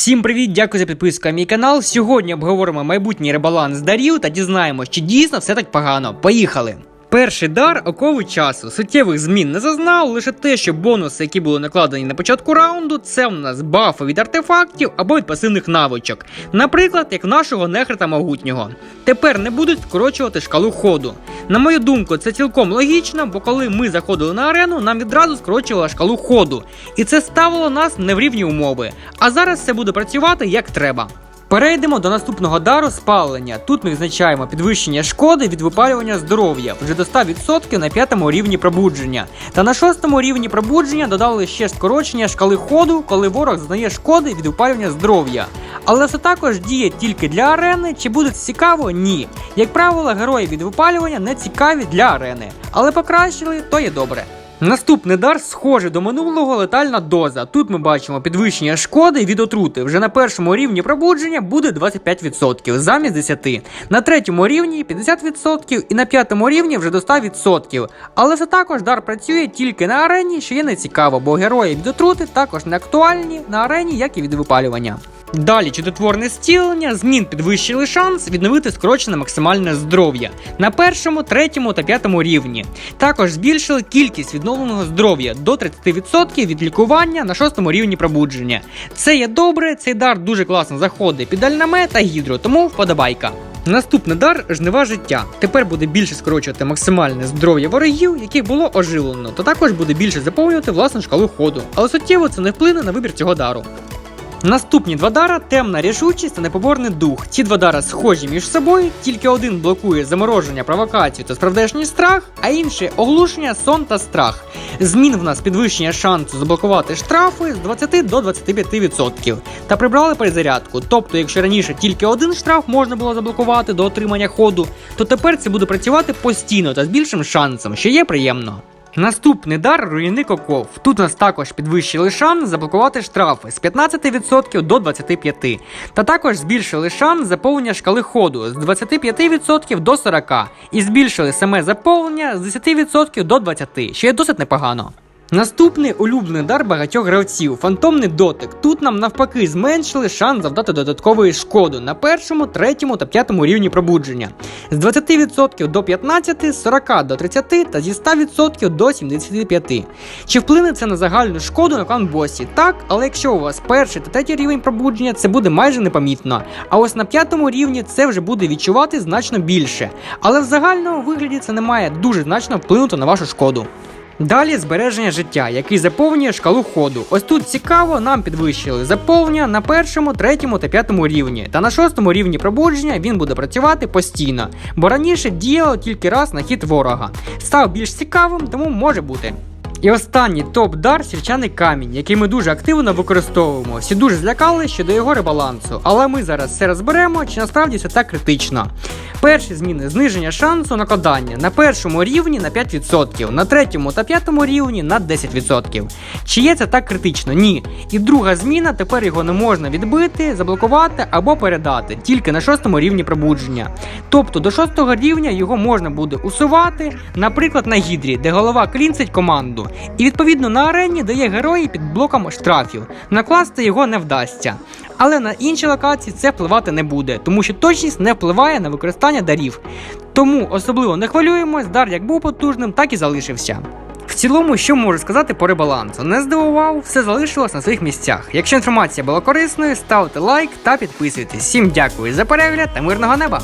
Всім привіт, дякую за підписку на мій канал. Сьогодні обговоримо майбутній ребаланс дарів та дізнаємось, чи дійсно все так погано. Поїхали! Перший дар окови часу. Суттєвих змін не зазнав, лише те, що бонуси, які були накладені на початку раунду, це в нас бафи від артефактів або від пасивних навичок. Наприклад, як нашого нехрета могутнього. Тепер не будуть скорочувати шкалу ходу. На мою думку, це цілком логічно, бо коли ми заходили на арену, нам відразу скорочували шкалу ходу. І це ставило нас не в рівні умови. А зараз це буде працювати як треба. Перейдемо до наступного дару спалення. Тут ми відзначаємо підвищення шкоди від випалювання здоров'я вже до 100% на п'ятому рівні пробудження. Та на шостому рівні пробудження додали ще скорочення шкали ходу, коли ворог зазнає шкоди від випалювання здоров'я. Але це також діє тільки для арени. Чи буде цікаво? Ні. Як правило, герої від випалювання не цікаві для арени, але покращили, то є добре. Наступний дар схожий до минулого летальна доза. Тут ми бачимо підвищення шкоди від отрути. Вже на першому рівні пробудження буде 25% замість 10%. На третьому рівні 50% і на п'ятому рівні вже до 100%. Але це також дар працює тільки на арені, що є нецікаво, бо герої від отрути також не актуальні на арені, як і від випалювання. Далі чудотворне стілення, змін підвищили шанс відновити скорочене максимальне здоров'я на першому, третьому та п'ятому рівні. Також збільшили кількість відновленого здоров'я до 30% від лікування на шостому рівні пробудження. Це є добре, цей дар дуже класно заходить під альнаме та гідро, тому вподобайка. Наступний дар жнива життя. Тепер буде більше скорочувати максимальне здоров'я ворогів, яких було оживлено, та також буде більше заповнювати власну шкалу ходу. Але суттєво це не вплине на вибір цього дару. Наступні два дара темна рішучість та непоборний дух. Ці два дара схожі між собою, тільки один блокує замороження, провокацію та справдешній страх, а інший оглушення, сон та страх. Змін в нас підвищення шансу заблокувати штрафи з 20 до 25%. Та прибрали перезарядку. Тобто, якщо раніше тільки один штраф можна було заблокувати до отримання ходу, то тепер це буде працювати постійно та з більшим шансом, що є приємно. Наступний дар руїни оков. Тут нас також підвищили шанс заблокувати штрафи з 15% до 25%. Та також збільшили шанс заповнення шкали ходу з 25% до 40%. І збільшили саме заповнення з 10% до 20%, що є досить непогано. Наступний улюблений дар багатьох гравців фантомний дотик. Тут нам навпаки зменшили шанс завдати додаткової шкоди на першому, третьому та п'ятому рівні пробудження з 20% до 15%, з 40% до 30% та зі 100% до 75%. Чи вплине це на загальну шкоду на клан босі? Так, але якщо у вас перший та третій рівень пробудження, це буде майже непомітно. А ось на п'ятому рівні це вже буде відчувати значно більше. Але в загальному вигляді це не має дуже значно вплинути на вашу шкоду. Далі збереження життя, який заповнює шкалу ходу. Ось тут цікаво, нам підвищили заповнення на першому, третьому та п'ятому рівні. Та на шостому рівні пробудження він буде працювати постійно, бо раніше діяло тільки раз на хід ворога. Став більш цікавим, тому може бути. І останній топ-дар сірчаний камінь, який ми дуже активно використовуємо. Всі дуже злякали щодо його ребалансу, але ми зараз все розберемо, чи насправді це так критично. Перші зміни зниження шансу накладання на першому рівні на 5%, на третьому та п'ятому рівні на 10%. Чи є це так критично? Ні. І друга зміна тепер його не можна відбити, заблокувати або передати тільки на шостому рівні пробудження. Тобто до шостого рівня його можна буде усувати, наприклад, на гідрі, де голова клінцить команду. І відповідно на арені дає герої під блоком штрафів. Накласти його не вдасться. Але на інші локації це впливати не буде, тому що точність не впливає на використання дарів. Тому особливо не хвилюємось, дар як був потужним, так і залишився. В цілому, що можу сказати по ребалансу? Не здивував, все залишилось на своїх місцях. Якщо інформація була корисною, ставте лайк та підписуйтесь. Всім дякую за перегляд та мирного неба!